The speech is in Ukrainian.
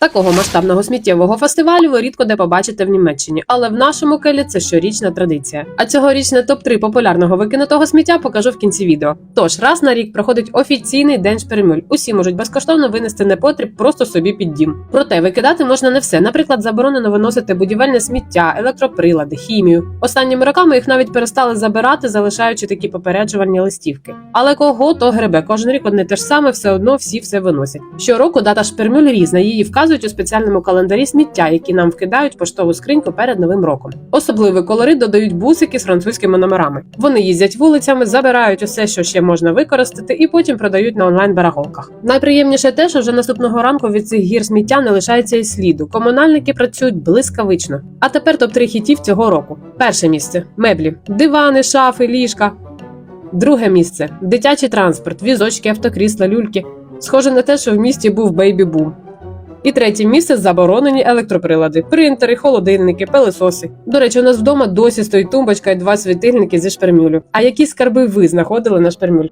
Такого масштабного сміттєвого фестивалю ви рідко де побачите в Німеччині, але в нашому келі це щорічна традиція. А цьогорічне топ 3 популярного викинутого сміття покажу в кінці відео. Тож раз на рік проходить офіційний день шпермюль. Усі можуть безкоштовно винести непотріб просто собі під дім. Проте викидати можна не все. Наприклад, заборонено виносити будівельне сміття, електроприлади, хімію. Останніми роками їх навіть перестали забирати, залишаючи такі попереджувальні листівки. Але кого то гребе, кожен рік одне те ж саме, все одно всі все виносять. Щороку дата шпермюль різна. Її вказують у спеціальному календарі сміття, які нам вкидають поштову скриньку перед новим роком. Особливий колорит додають бусики з французькими номерами. Вони їздять вулицями, забирають усе, що ще можна використати, і потім продають на онлайн барахолках. Найприємніше те, що вже наступного ранку від цих гір сміття не лишається і сліду. Комунальники працюють блискавично. А тепер топ 3 хітів цього року. Перше місце меблі, дивани, шафи, ліжка. Друге місце дитячий транспорт, візочки, автокрісла, люльки. Схоже на те, що в місті був бейбі-бум. І третє місце заборонені електроприлади, принтери, холодильники, пелесоси. До речі, у нас вдома досі стоїть тумбочка і два світильники зі шпермюлю. А які скарби ви знаходили на шпермюль?